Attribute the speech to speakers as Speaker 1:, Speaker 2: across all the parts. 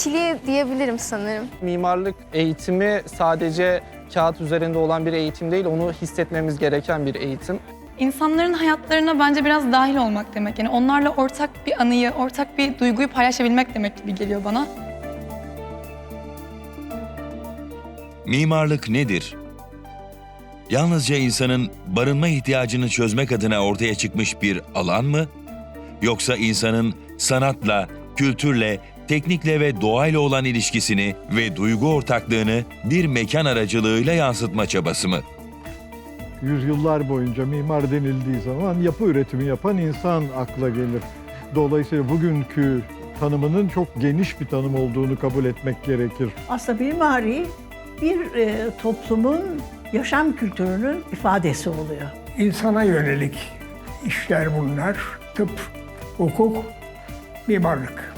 Speaker 1: kişiliği diyebilirim sanırım.
Speaker 2: Mimarlık eğitimi sadece kağıt üzerinde olan bir eğitim değil, onu hissetmemiz gereken bir eğitim.
Speaker 3: İnsanların hayatlarına bence biraz dahil olmak demek. Yani onlarla ortak bir anıyı, ortak bir duyguyu paylaşabilmek demek gibi geliyor bana.
Speaker 4: Mimarlık nedir? Yalnızca insanın barınma ihtiyacını çözmek adına ortaya çıkmış bir alan mı? Yoksa insanın sanatla, kültürle, teknikle ve doğayla olan ilişkisini ve duygu ortaklığını bir mekan aracılığıyla yansıtma çabası mı?
Speaker 5: Yüzyıllar boyunca mimar denildiği zaman yapı üretimi yapan insan akla gelir. Dolayısıyla bugünkü tanımının çok geniş bir tanım olduğunu kabul etmek gerekir.
Speaker 6: Aslında mimari bir e, toplumun yaşam kültürünün ifadesi oluyor.
Speaker 7: insana yönelik işler bunlar. Tıp, hukuk, mimarlık.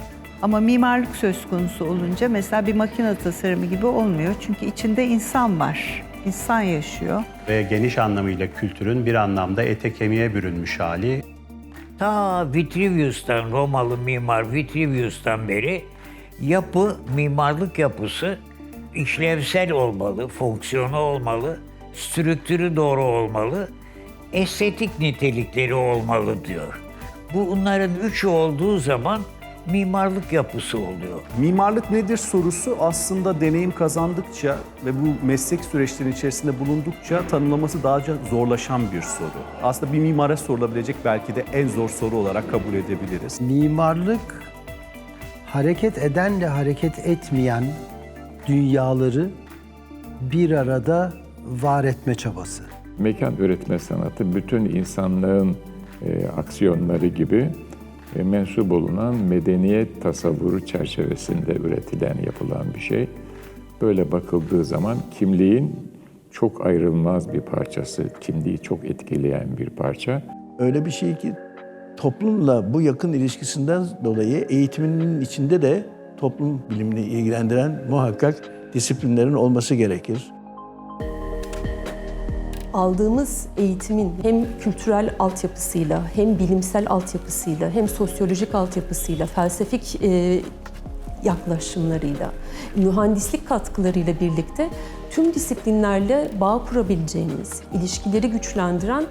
Speaker 8: Ama mimarlık söz konusu olunca mesela bir makine tasarımı gibi olmuyor. Çünkü içinde insan var. İnsan yaşıyor.
Speaker 9: ve geniş anlamıyla kültürün bir anlamda ete kemiğe bürünmüş hali.
Speaker 10: Ta Vitruvius'tan, Romalı mimar Vitruvius'tan beri yapı, mimarlık yapısı işlevsel olmalı, fonksiyonu olmalı, strüktürü doğru olmalı, estetik nitelikleri olmalı diyor. Bunların üçü olduğu zaman mimarlık yapısı oluyor.
Speaker 11: Mimarlık nedir sorusu aslında deneyim kazandıkça ve bu meslek süreçlerinin içerisinde bulundukça tanımlaması daha zorlaşan bir soru. Aslında bir mimara sorulabilecek belki de en zor soru olarak kabul edebiliriz.
Speaker 12: Mimarlık hareket edenle hareket etmeyen dünyaları bir arada var etme çabası.
Speaker 13: Mekan üretme sanatı bütün insanlığın e, aksiyonları gibi mensup olunan medeniyet tasavvuru çerçevesinde üretilen, yapılan bir şey. Böyle bakıldığı zaman kimliğin çok ayrılmaz bir parçası, kimliği çok etkileyen bir parça.
Speaker 12: Öyle bir şey ki toplumla bu yakın ilişkisinden dolayı eğitiminin içinde de toplum bilimini ilgilendiren muhakkak disiplinlerin olması gerekir.
Speaker 14: Aldığımız eğitimin hem kültürel altyapısıyla, hem bilimsel altyapısıyla, hem sosyolojik altyapısıyla, felsefik e, yaklaşımlarıyla, mühendislik katkılarıyla birlikte tüm disiplinlerle bağ kurabileceğiniz, ilişkileri güçlendiren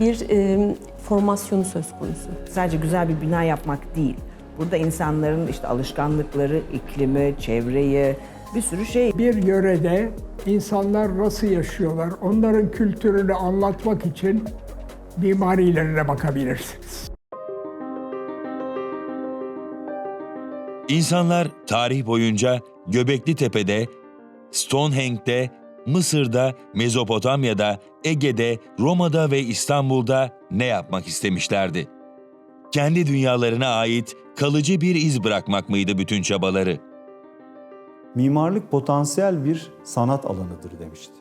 Speaker 14: bir e, formasyonu söz konusu.
Speaker 6: Sadece güzel bir bina yapmak değil. Burada insanların işte alışkanlıkları, iklimi, çevreyi, bir sürü şey.
Speaker 7: Bir yörede insanlar nasıl yaşıyorlar, onların kültürünü anlatmak için mimarilerine bakabilirsiniz.
Speaker 4: İnsanlar tarih boyunca Göbekli Tepe'de, Stonehenge'de, Mısır'da, Mezopotamya'da, Ege'de, Roma'da ve İstanbul'da ne yapmak istemişlerdi? Kendi dünyalarına ait kalıcı bir iz bırakmak mıydı bütün çabaları?
Speaker 11: Mimarlık potansiyel bir sanat alanıdır demişti.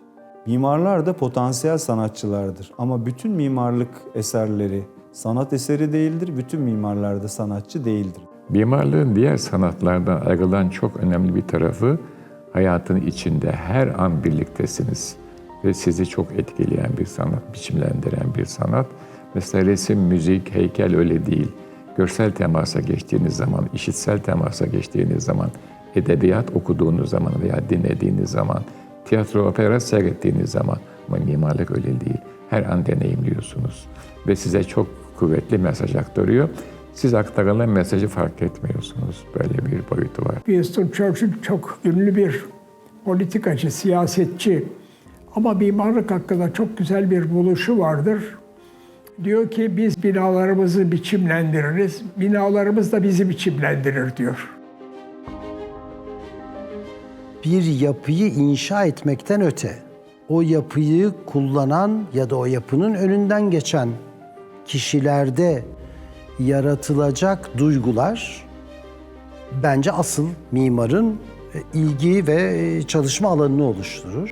Speaker 11: Mimarlar da potansiyel sanatçılardır ama bütün mimarlık eserleri sanat eseri değildir, bütün mimarlar da sanatçı değildir.
Speaker 13: Mimarlığın diğer sanatlardan ayrılan çok önemli bir tarafı hayatın içinde her an birliktesiniz ve sizi çok etkileyen bir sanat, biçimlendiren bir sanat. Mesela resim, müzik, heykel öyle değil. Görsel temasa geçtiğiniz zaman, işitsel temasa geçtiğiniz zaman, edebiyat okuduğunuz zaman veya dinlediğiniz zaman, tiyatro, opera seyrettiğiniz zaman ama mimarlık öyle değil. Her an deneyimliyorsunuz ve size çok kuvvetli mesaj aktarıyor. Siz aktarılan mesajı fark etmiyorsunuz. Böyle bir boyutu var.
Speaker 7: Winston Churchill çok ünlü bir politikacı, siyasetçi. Ama mimarlık hakkında çok güzel bir buluşu vardır. Diyor ki biz binalarımızı biçimlendiririz, binalarımız da bizi biçimlendirir diyor.
Speaker 12: Bir yapıyı inşa etmekten öte, o yapıyı kullanan ya da o yapının önünden geçen kişilerde yaratılacak duygular bence asıl mimarın e, ilgi ve e, çalışma alanını oluşturur.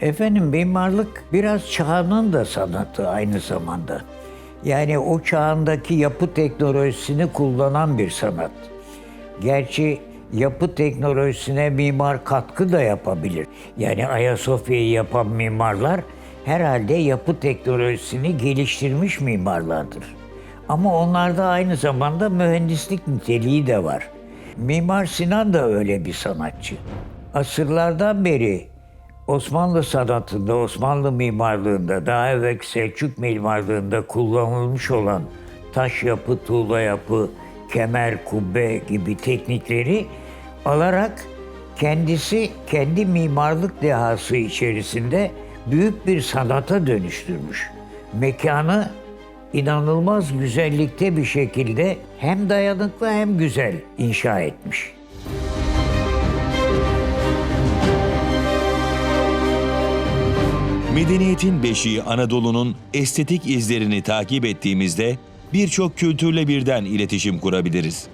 Speaker 10: Efendim mimarlık biraz çağının da sanatı aynı zamanda. Yani o çağındaki yapı teknolojisini kullanan bir sanat. Gerçi yapı teknolojisine mimar katkı da yapabilir. Yani Ayasofya'yı yapan mimarlar herhalde yapı teknolojisini geliştirmiş mimarlardır. Ama onlarda aynı zamanda mühendislik niteliği de var. Mimar Sinan da öyle bir sanatçı. Asırlardan beri Osmanlı sanatında, Osmanlı mimarlığında, daha evvel Selçuk mimarlığında kullanılmış olan taş yapı, tuğla yapı, kemer, kubbe gibi teknikleri alarak kendisi kendi mimarlık dehası içerisinde büyük bir sanata dönüştürmüş. Mekanı inanılmaz güzellikte bir şekilde hem dayanıklı hem güzel inşa etmiş.
Speaker 4: Medeniyetin beşiği Anadolu'nun estetik izlerini takip ettiğimizde birçok kültürle birden iletişim kurabiliriz.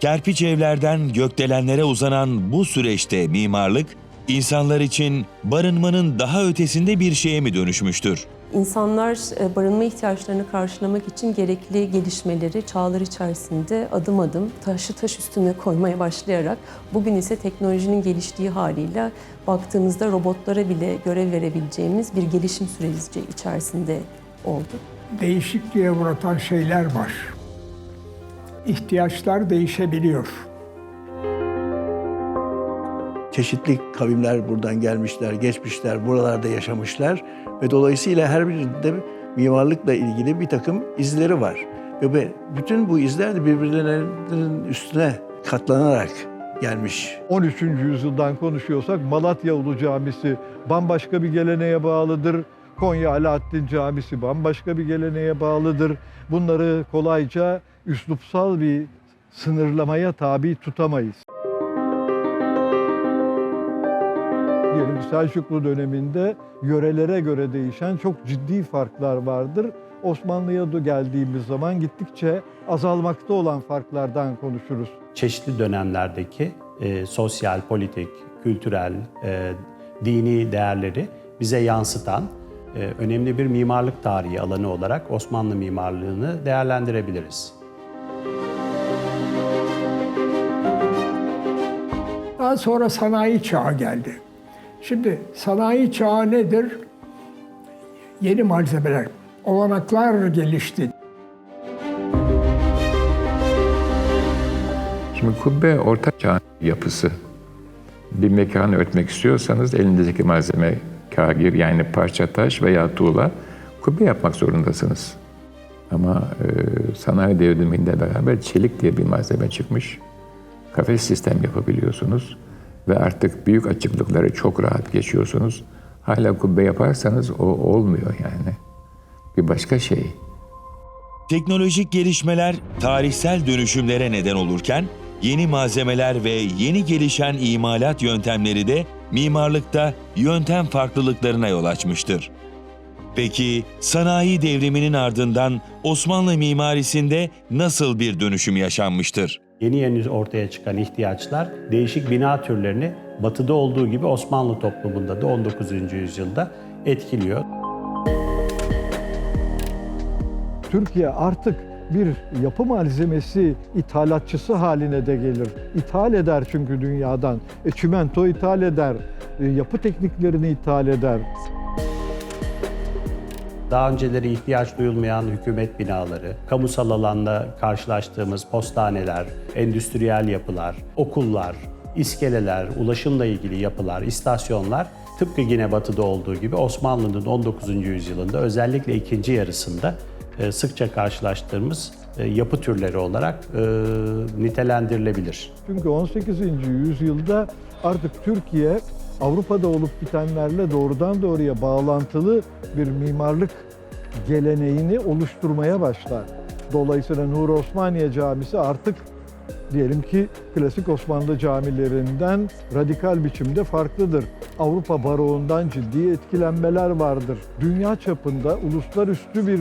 Speaker 4: Kerpiç evlerden gökdelenlere uzanan bu süreçte mimarlık, insanlar için barınmanın daha ötesinde bir şeye mi dönüşmüştür?
Speaker 14: İnsanlar e, barınma ihtiyaçlarını karşılamak için gerekli gelişmeleri çağlar içerisinde adım adım taşı taş üstüne koymaya başlayarak bugün ise teknolojinin geliştiği haliyle baktığımızda robotlara bile görev verebileceğimiz bir gelişim süreci içerisinde oldu.
Speaker 7: Değişikliğe uğratan şeyler var. İhtiyaçlar değişebiliyor.
Speaker 15: Çeşitli kavimler buradan gelmişler, geçmişler, buralarda yaşamışlar ve dolayısıyla her birinde mimarlıkla ilgili bir takım izleri var. Ve bütün bu izler de birbirlerinin üstüne katlanarak gelmiş.
Speaker 5: 13. yüzyıldan konuşuyorsak Malatya Ulu Camisi bambaşka bir geleneğe bağlıdır. Konya Alaaddin Camisi bambaşka bir geleneğe bağlıdır. Bunları kolayca üslupsal bir sınırlamaya tabi tutamayız. Diyelim Selçuklu döneminde yörelere göre değişen çok ciddi farklar vardır. Osmanlı'ya da geldiğimiz zaman gittikçe azalmakta olan farklardan konuşuruz.
Speaker 9: Çeşitli dönemlerdeki e, sosyal, politik, kültürel, e, dini değerleri bize yansıtan e, önemli bir mimarlık tarihi alanı olarak Osmanlı mimarlığını değerlendirebiliriz.
Speaker 7: Daha sonra sanayi çağı geldi. Şimdi sanayi çağı nedir? Yeni malzemeler, olanaklar gelişti.
Speaker 13: Şimdi kubbe orta çağ yapısı. Bir mekanı örtmek istiyorsanız elinizdeki malzeme kagir yani parça taş veya tuğla kubbe yapmak zorundasınız. Ama e, sanayi devrimiyle beraber çelik diye bir malzeme çıkmış. Kafes sistem yapabiliyorsunuz ve artık büyük açıklıkları çok rahat geçiyorsunuz. Hala kubbe yaparsanız o olmuyor yani. Bir başka şey.
Speaker 4: Teknolojik gelişmeler tarihsel dönüşümlere neden olurken, yeni malzemeler ve yeni gelişen imalat yöntemleri de mimarlıkta yöntem farklılıklarına yol açmıştır. Peki sanayi devriminin ardından Osmanlı mimarisinde nasıl bir dönüşüm yaşanmıştır?
Speaker 9: Yeni yeni ortaya çıkan ihtiyaçlar değişik bina türlerini batıda olduğu gibi Osmanlı toplumunda da 19. yüzyılda etkiliyor.
Speaker 5: Türkiye artık bir yapı malzemesi ithalatçısı haline de gelir. İthal eder çünkü dünyadan. E, çimento ithal eder, e, yapı tekniklerini ithal eder.
Speaker 9: Daha önceleri ihtiyaç duyulmayan hükümet binaları, kamusal alanda karşılaştığımız postaneler, endüstriyel yapılar, okullar, iskeleler, ulaşımla ilgili yapılar, istasyonlar tıpkı yine batıda olduğu gibi Osmanlı'nın 19. yüzyılında özellikle ikinci yarısında e, sıkça karşılaştığımız e, yapı türleri olarak e, nitelendirilebilir.
Speaker 5: Çünkü 18. yüzyılda artık Türkiye Avrupa'da olup bitenlerle doğrudan doğruya bağlantılı bir mimarlık geleneğini oluşturmaya başlar. Dolayısıyla Nur Osmaniye Camisi artık diyelim ki klasik Osmanlı camilerinden radikal biçimde farklıdır. Avrupa baroğundan ciddi etkilenmeler vardır. Dünya çapında uluslararası bir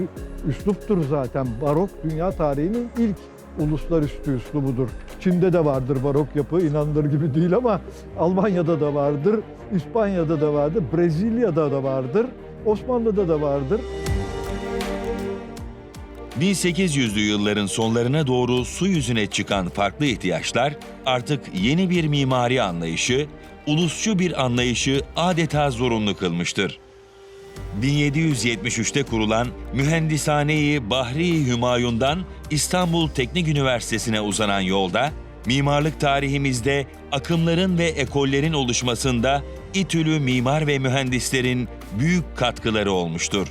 Speaker 5: üsluptur zaten. Barok dünya tarihinin ilk uluslararası üslubudur. Çin'de de vardır barok yapı, inanılır gibi değil ama Almanya'da da vardır, İspanya'da da vardır, Brezilya'da da vardır, Osmanlı'da da vardır.
Speaker 4: 1800'lü yılların sonlarına doğru su yüzüne çıkan farklı ihtiyaçlar artık yeni bir mimari anlayışı, ulusçu bir anlayışı adeta zorunlu kılmıştır. 1773'te kurulan Mühendishane-i Bahri-i Hümayun'dan İstanbul Teknik Üniversitesi'ne uzanan yolda Mimarlık tarihimizde akımların ve ekollerin oluşmasında İTÜ'lü mimar ve mühendislerin büyük katkıları olmuştur.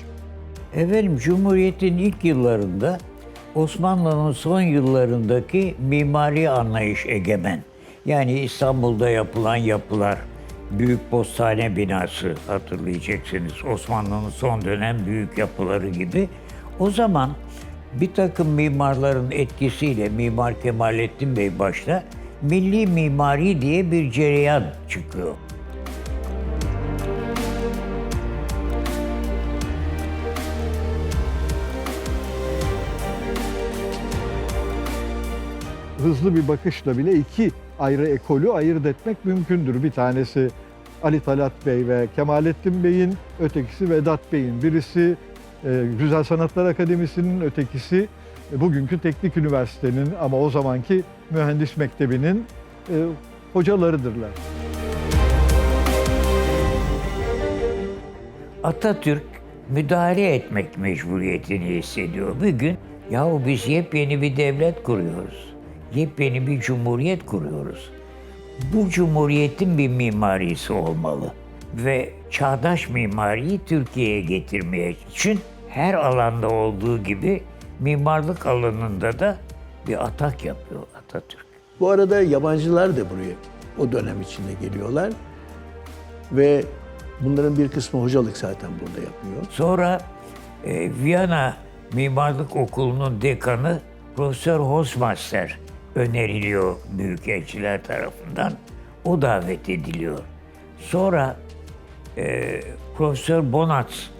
Speaker 10: Efendim Cumhuriyet'in ilk yıllarında Osmanlı'nın son yıllarındaki mimari anlayış egemen. Yani İstanbul'da yapılan yapılar, Büyük Postane binası hatırlayacaksınız. Osmanlı'nın son dönem büyük yapıları gibi. O zaman bir takım mimarların etkisiyle Mimar Kemalettin Bey başta milli mimari diye bir cereyan çıkıyor.
Speaker 5: Hızlı bir bakışla bile iki ayrı ekolü ayırt etmek mümkündür. Bir tanesi Ali Talat Bey ve Kemalettin Bey'in, ötekisi Vedat Bey'in. Birisi e, Güzel Sanatlar Akademisi'nin, ötekisi e, bugünkü Teknik Üniversite'nin ama o zamanki Mühendis Mektebi'nin e, hocalarıdırlar.
Speaker 10: Atatürk müdahale etmek mecburiyetini hissediyor. Bir gün yahu biz yepyeni bir devlet kuruyoruz. Yepyeni bir cumhuriyet kuruyoruz. Bu cumhuriyetin bir mimarisi olmalı. Ve çağdaş mimariyi Türkiye'ye getirmeye için her alanda olduğu gibi mimarlık alanında da bir atak yapıyor Atatürk.
Speaker 15: Bu arada yabancılar da buraya o dönem içinde geliyorlar. Ve bunların bir kısmı hocalık zaten burada yapıyor.
Speaker 10: Sonra e, Viyana Mimarlık Okulu'nun dekanı Profesör Hosmaster öneriliyor büyükelçiler tarafından. O davet ediliyor. Sonra e, Profesör Bonatz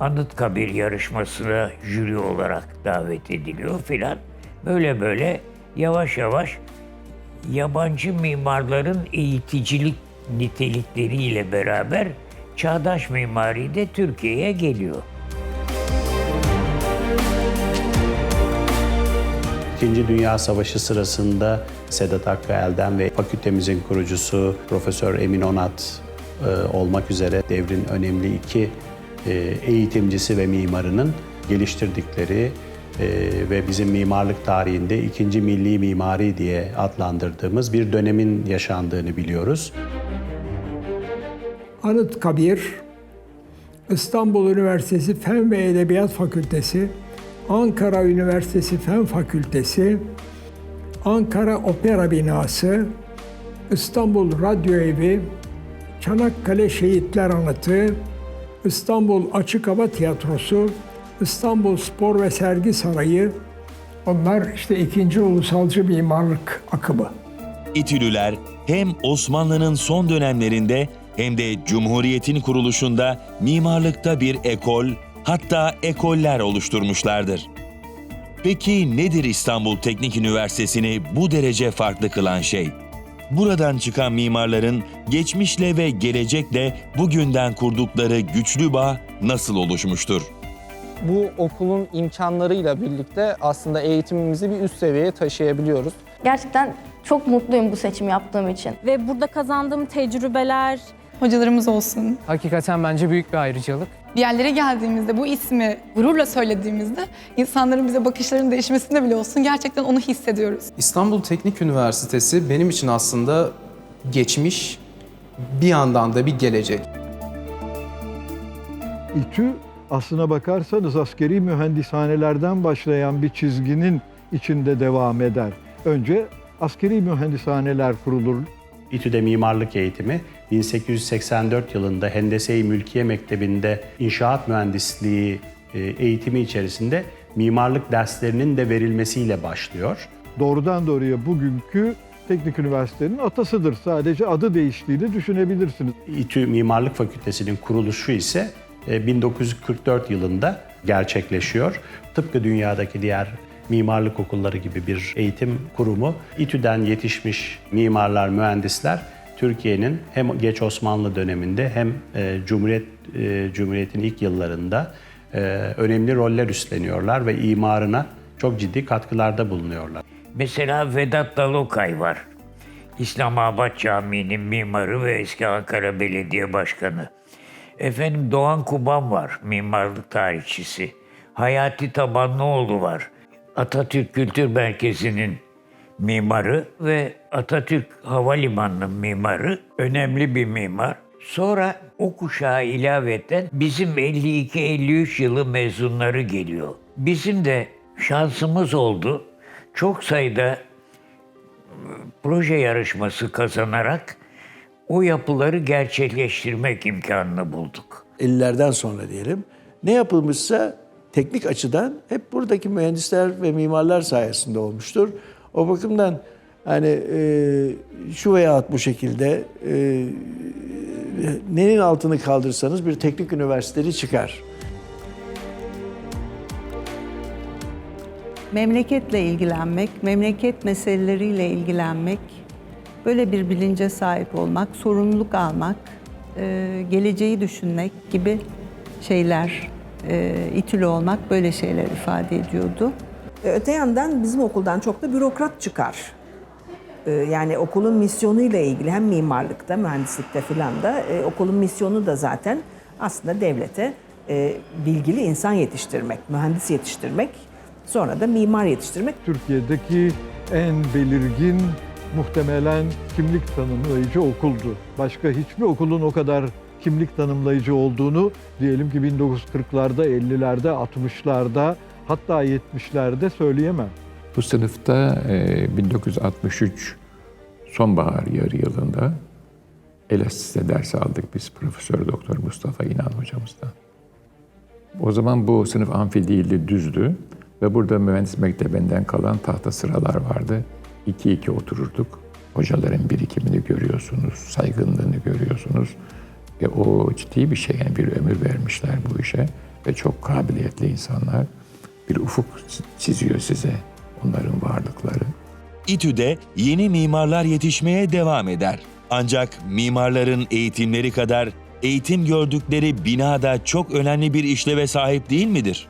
Speaker 10: Anıtkabir yarışmasına jüri olarak davet ediliyor filan. Böyle böyle yavaş yavaş yabancı mimarların eğiticilik nitelikleriyle beraber çağdaş mimari de Türkiye'ye geliyor.
Speaker 9: İkinci Dünya Savaşı sırasında Sedat Hakkı Elden ve fakültemizin kurucusu Profesör Emin Onat e, olmak üzere devrin önemli iki e, eğitimcisi ve mimarının geliştirdikleri e, ve bizim mimarlık tarihinde ikinci milli mimari diye adlandırdığımız bir dönemin yaşandığını biliyoruz.
Speaker 7: Anıtkabir, İstanbul Üniversitesi Fen ve Edebiyat Fakültesi, Ankara Üniversitesi Fen Fakültesi, Ankara Opera Binası, İstanbul Radyo Evi, Çanakkale Şehitler Anıtı, İstanbul Açık Hava Tiyatrosu, İstanbul Spor ve Sergi Sarayı, onlar işte ikinci ulusalcı mimarlık akımı.
Speaker 4: İTÜ'lüler hem Osmanlı'nın son dönemlerinde hem de Cumhuriyet'in kuruluşunda mimarlıkta bir ekol, hatta ekoller oluşturmuşlardır. Peki nedir İstanbul Teknik Üniversitesi'ni bu derece farklı kılan şey? Buradan çıkan mimarların geçmişle ve gelecekle bugünden kurdukları güçlü bağ nasıl oluşmuştur?
Speaker 2: Bu okulun imkanlarıyla birlikte aslında eğitimimizi bir üst seviyeye taşıyabiliyoruz.
Speaker 1: Gerçekten çok mutluyum bu seçimi yaptığım için.
Speaker 16: Ve burada kazandığım tecrübeler,
Speaker 3: Hocalarımız olsun.
Speaker 17: Hakikaten bence büyük bir ayrıcalık.
Speaker 3: Bir yerlere geldiğimizde bu ismi gururla söylediğimizde insanların bize bakışlarının değişmesinde bile olsun gerçekten onu hissediyoruz.
Speaker 17: İstanbul Teknik Üniversitesi benim için aslında geçmiş, bir yandan da bir gelecek.
Speaker 5: İTÜ aslına bakarsanız askeri mühendishanelerden başlayan bir çizginin içinde devam eder. Önce askeri mühendishaneler kurulur.
Speaker 9: İTÜ'de mimarlık eğitimi 1884 yılında Hendese-i Mülkiye Mektebi'nde inşaat mühendisliği e, eğitimi içerisinde mimarlık derslerinin de verilmesiyle başlıyor.
Speaker 5: Doğrudan doğruya bugünkü teknik üniversitenin atasıdır. Sadece adı değiştiğini düşünebilirsiniz.
Speaker 9: İTÜ Mimarlık Fakültesi'nin kuruluşu ise e, 1944 yılında gerçekleşiyor. Tıpkı dünyadaki diğer mimarlık okulları gibi bir eğitim kurumu. İTÜ'den yetişmiş mimarlar, mühendisler Türkiye'nin hem geç Osmanlı döneminde hem e, Cumhuriyet e, Cumhuriyet'in ilk yıllarında e, önemli roller üstleniyorlar ve imarına çok ciddi katkılarda bulunuyorlar.
Speaker 10: Mesela Vedat Dalokay var. İslamabad Camii'nin mimarı ve eski Ankara Belediye Başkanı. Efendim Doğan Kuban var, mimarlık tarihçisi. Hayati Tabanlıoğlu var. Atatürk Kültür Merkezi'nin mimarı ve Atatürk Havalimanı'nın mimarı. Önemli bir mimar. Sonra o kuşağa ilaveten bizim 52-53 yılı mezunları geliyor. Bizim de şansımız oldu. Çok sayıda proje yarışması kazanarak o yapıları gerçekleştirmek imkanını bulduk.
Speaker 15: 50'lerden sonra diyelim. Ne yapılmışsa teknik açıdan hep buradaki mühendisler ve mimarlar sayesinde olmuştur. O bakımdan hani e, şu veya bu şekilde e, neyin altını kaldırsanız bir teknik üniversitesi çıkar.
Speaker 8: Memleketle ilgilenmek, memleket meseleleriyle ilgilenmek, böyle bir bilince sahip olmak, sorumluluk almak, e, geleceği düşünmek gibi şeyler, e, itülü olmak böyle şeyler ifade ediyordu.
Speaker 6: E, Öte yandan bizim okuldan çok da bürokrat çıkar. E, Yani okulun misyonuyla ilgili hem mimarlıkta, mühendislikte filan da e, okulun misyonu da zaten aslında devlete e, bilgili insan yetiştirmek, mühendis yetiştirmek, sonra da mimar yetiştirmek.
Speaker 5: Türkiye'deki en belirgin muhtemelen kimlik tanımlayıcı okuldu. Başka hiçbir okulun o kadar kimlik tanımlayıcı olduğunu diyelim ki 1940'larda, 50'lerde, 60'larda hatta 70'lerde söyleyemem.
Speaker 13: Bu sınıfta e, 1963 sonbahar yarı yılında elastisite dersi aldık biz Profesör Doktor Mustafa İnan hocamızdan. O zaman bu sınıf amfi değildi, düzdü ve burada mühendis mektebinden kalan tahta sıralar vardı. İki iki otururduk. Hocaların birikimini görüyorsunuz, saygınlığını görüyorsunuz. Ve o ciddi bir şey, yani bir ömür vermişler bu işe ve çok kabiliyetli insanlar. Bir ufuk çiziyor size onların varlıkları.
Speaker 4: İTÜ'de yeni mimarlar yetişmeye devam eder. Ancak mimarların eğitimleri kadar eğitim gördükleri binada çok önemli bir işleve sahip değil midir?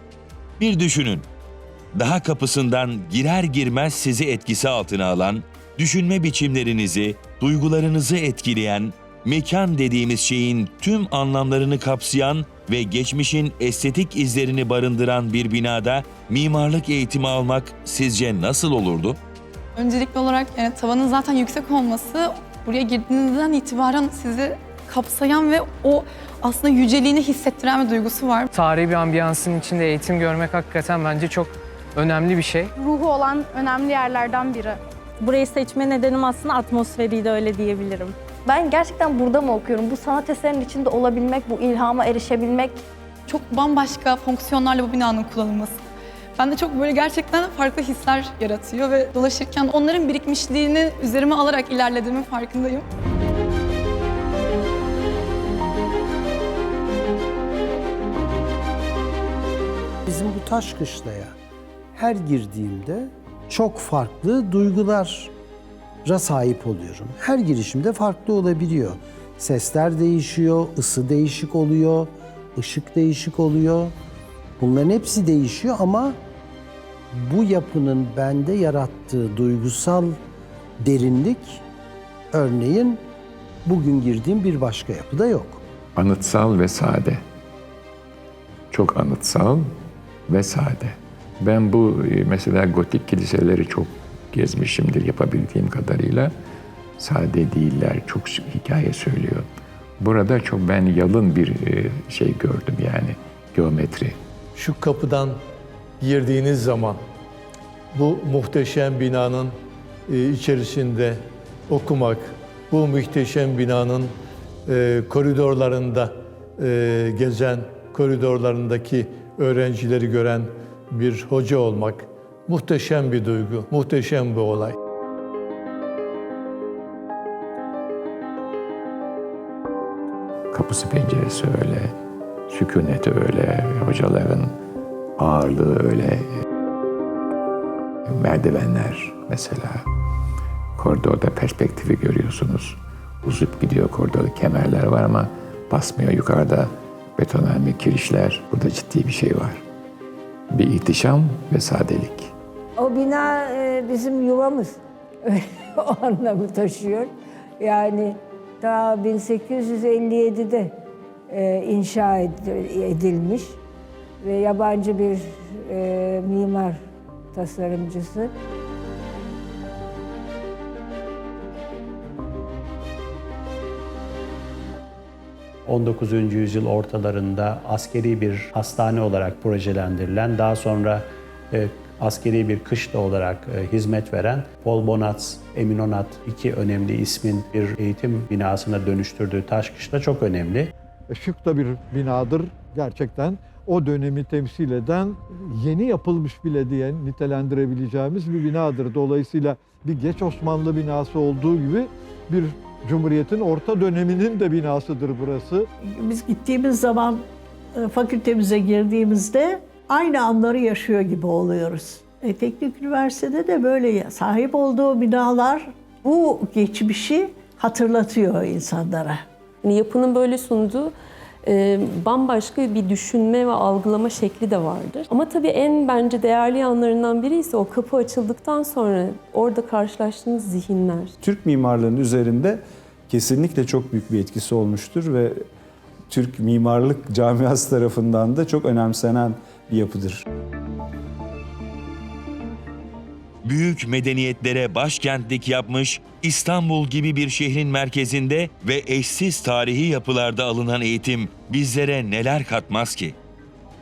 Speaker 4: Bir düşünün. Daha kapısından girer girmez sizi etkisi altına alan, düşünme biçimlerinizi, duygularınızı etkileyen, mekan dediğimiz şeyin tüm anlamlarını kapsayan ve geçmişin estetik izlerini barındıran bir binada mimarlık eğitimi almak sizce nasıl olurdu?
Speaker 3: Öncelikli olarak yani tavanın zaten yüksek olması buraya girdiğinizden itibaren sizi kapsayan ve o aslında yüceliğini hissettiren bir duygusu var.
Speaker 2: Tarihi bir ambiyansın içinde eğitim görmek hakikaten bence çok önemli bir şey.
Speaker 16: Ruhu olan önemli yerlerden biri. Burayı seçme nedenim aslında atmosferiydi öyle diyebilirim.
Speaker 1: Ben gerçekten burada mı okuyorum? Bu sanat eserinin içinde olabilmek, bu ilhama erişebilmek
Speaker 3: Çok bambaşka fonksiyonlarla bu binanın kullanılması. Bende çok böyle gerçekten farklı hisler yaratıyor ve dolaşırken onların birikmişliğini üzerime alarak ilerlediğimin farkındayım.
Speaker 12: Bizim bu taş kışlaya her girdiğimde çok farklı duygulara sahip oluyorum. Her girişimde farklı olabiliyor. Sesler değişiyor, ısı değişik oluyor, ışık değişik oluyor. Bunların hepsi değişiyor ama bu yapının bende yarattığı duygusal derinlik örneğin bugün girdiğim bir başka yapıda yok.
Speaker 13: Anıtsal ve sade. Çok anıtsal ve sade. Ben bu e, mesela gotik kiliseleri çok gezmişimdir yapabildiğim kadarıyla. Sade değiller, çok hikaye söylüyor. Burada çok ben yalın bir e, şey gördüm yani geometri.
Speaker 18: Şu kapıdan girdiğiniz zaman bu muhteşem binanın e, içerisinde okumak, bu muhteşem binanın e, koridorlarında gezen, koridorlarındaki öğrencileri gören bir hoca olmak muhteşem bir duygu, muhteşem bir olay.
Speaker 13: Kapısı penceresi öyle, sükuneti öyle, hocaların ağırlığı öyle. Merdivenler mesela. Koridorda perspektifi görüyorsunuz. Uzup gidiyor koridorda kemerler var ama basmıyor yukarıda. Betonarme kirişler. Burada ciddi bir şey var. Bir ihtişam ve sadelik.
Speaker 19: O bina e, bizim yuvamız. o anlamı taşıyor. Yani daha 1857'de e, inşa edilmiş ve yabancı bir e, mimar tasarımcısı.
Speaker 9: ...19. yüzyıl ortalarında askeri bir hastane olarak projelendirilen... ...daha sonra askeri bir kışla olarak e, hizmet veren Polbonat, Eminonat iki önemli ismin bir eğitim binasına dönüştürdüğü taş kışla çok önemli.
Speaker 5: Şık da bir binadır gerçekten. O dönemi temsil eden yeni yapılmış bile diye nitelendirebileceğimiz bir binadır. Dolayısıyla bir geç Osmanlı binası olduğu gibi bir Cumhuriyet'in orta döneminin de binasıdır burası.
Speaker 20: Biz gittiğimiz zaman e, fakültemize girdiğimizde aynı anları yaşıyor gibi oluyoruz. E, Teknik Üniversitede de böyle sahip olduğu binalar bu geçmişi hatırlatıyor insanlara.
Speaker 14: Yani yapının böyle sunduğu e, bambaşka bir düşünme ve algılama şekli de vardır. Ama tabii en bence değerli yanlarından biri ise o kapı açıldıktan sonra orada karşılaştığınız zihinler.
Speaker 11: Türk mimarlığının üzerinde kesinlikle çok büyük bir etkisi olmuştur ve Türk mimarlık camiası tarafından da çok önemsenen bir yapıdır.
Speaker 4: Büyük medeniyetlere başkentlik yapmış, İstanbul gibi bir şehrin merkezinde ve eşsiz tarihi yapılarda alınan eğitim bizlere neler katmaz ki?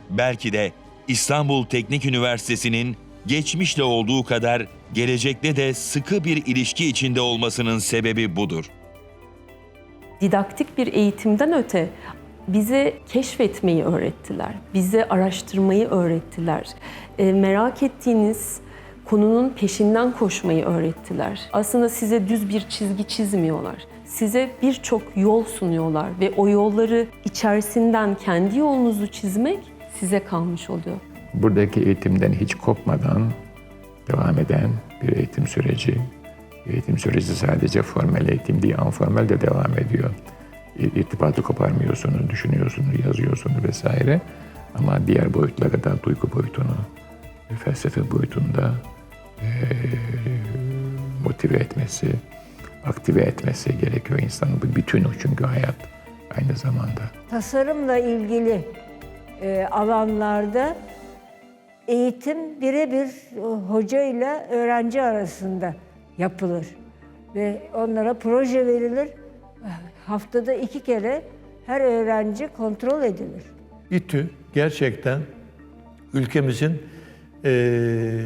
Speaker 4: Belki de İstanbul Teknik Üniversitesi'nin geçmişle olduğu kadar gelecekte de sıkı bir ilişki içinde olmasının sebebi budur.
Speaker 14: didaktik bir eğitimden öte bize keşfetmeyi öğrettiler. Bize araştırmayı öğrettiler. E, merak ettiğiniz konunun peşinden koşmayı öğrettiler. Aslında size düz bir çizgi çizmiyorlar. Size birçok yol sunuyorlar ve o yolları içerisinden kendi yolunuzu çizmek size kalmış oluyor.
Speaker 13: Buradaki eğitimden hiç kopmadan devam eden bir eğitim süreci. Eğitim süreci sadece formel eğitim değil, anformel de devam ediyor. İrtibatı koparmıyorsunuz, düşünüyorsunuz, yazıyorsunuz vesaire. Ama diğer boyutlara da duygu boyutunu, felsefe boyutunda motive etmesi, aktive etmesi gerekiyor insanın. Bu bütünü çünkü hayat aynı zamanda.
Speaker 19: Tasarımla ilgili alanlarda eğitim birebir hoca ile öğrenci arasında yapılır. Ve onlara proje verilir. Haftada iki kere her öğrenci kontrol edilir.
Speaker 18: İTÜ gerçekten ülkemizin eee,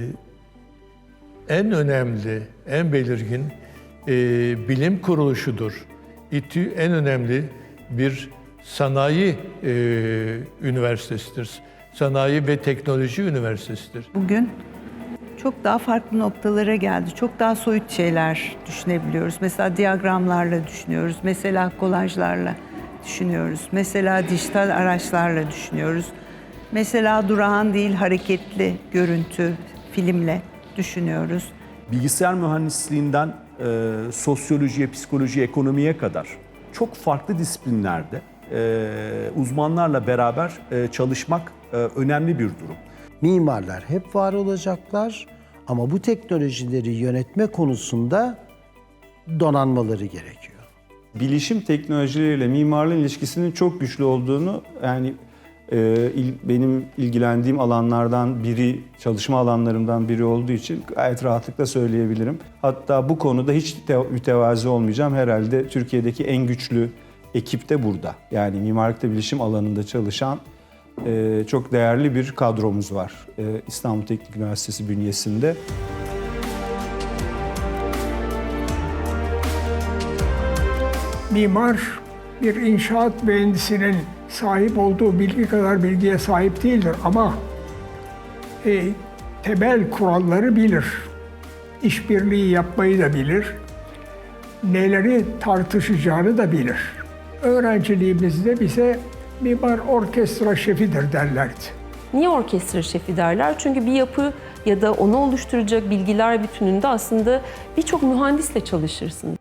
Speaker 18: en önemli, en belirgin eee, bilim kuruluşudur. İTÜ en önemli bir sanayi eee, üniversitesidir. Sanayi ve teknoloji üniversitesidir.
Speaker 8: Bugün çok daha farklı noktalara geldi. Çok daha soyut şeyler düşünebiliyoruz. Mesela diyagramlarla düşünüyoruz. Mesela kolajlarla düşünüyoruz. Mesela dijital araçlarla düşünüyoruz. Mesela durağan değil hareketli görüntü, filmle düşünüyoruz.
Speaker 21: bilgisayar mühendisliğinden e, sosyolojiye, psikolojiye, ekonomiye kadar çok farklı disiplinlerde e, uzmanlarla beraber e, çalışmak e, önemli bir durum.
Speaker 12: Mimarlar hep var olacaklar ama bu teknolojileri yönetme konusunda donanmaları gerekiyor.
Speaker 11: Bilişim teknolojileriyle mimarlığın ilişkisinin çok güçlü olduğunu yani e, benim ilgilendiğim alanlardan biri, çalışma alanlarımdan biri olduğu için gayet rahatlıkla söyleyebilirim. Hatta bu konuda hiç te- mütevazi olmayacağım. Herhalde Türkiye'deki en güçlü ekip de burada. Yani mimarlıkta bilişim alanında çalışan e, çok değerli bir kadromuz var e, İstanbul Teknik Üniversitesi bünyesinde.
Speaker 7: Mimar bir inşaat mühendisinin sahip olduğu bilgi kadar bilgiye sahip değildir ama e, temel kuralları bilir. İşbirliği yapmayı da bilir. Neleri tartışacağını da bilir. Öğrenciliğimizde bize mimar orkestra şefidir derlerdi.
Speaker 14: Niye orkestra şefi derler? Çünkü bir yapı ya da onu oluşturacak bilgiler bütününde aslında birçok mühendisle çalışırsın.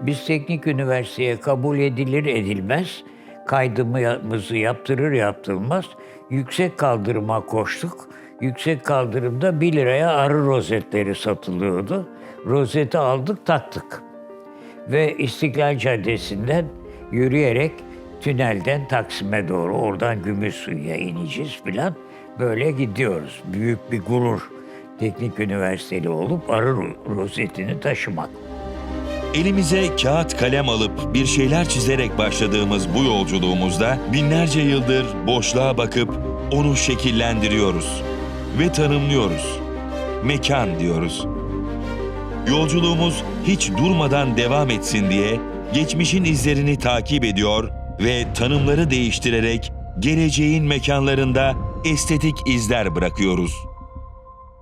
Speaker 10: Biz teknik üniversiteye kabul edilir edilmez, kaydımızı yaptırır yaptırılmaz, yüksek kaldırıma koştuk. Yüksek kaldırımda 1 liraya arı rozetleri satılıyordu. Rozeti aldık taktık. Ve İstiklal Caddesi'nden yürüyerek tünelden Taksim'e doğru oradan Gümüşsuyu'ya ineceğiz filan. Böyle gidiyoruz. Büyük bir gurur. Teknik üniversiteli olup arı ro- rozetini taşımak.
Speaker 4: Elimize kağıt kalem alıp bir şeyler çizerek başladığımız bu yolculuğumuzda binlerce yıldır boşluğa bakıp onu şekillendiriyoruz ve tanımlıyoruz. Mekan diyoruz. Yolculuğumuz hiç durmadan devam etsin diye geçmişin izlerini takip ediyor ve tanımları değiştirerek geleceğin mekanlarında estetik izler bırakıyoruz.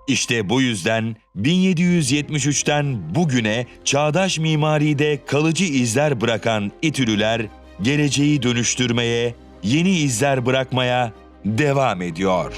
Speaker 4: İşte bu yüzden 1773'ten bugüne çağdaş mimaride kalıcı izler bırakan İTÜ'lüler geleceği dönüştürmeye, yeni izler bırakmaya devam ediyor.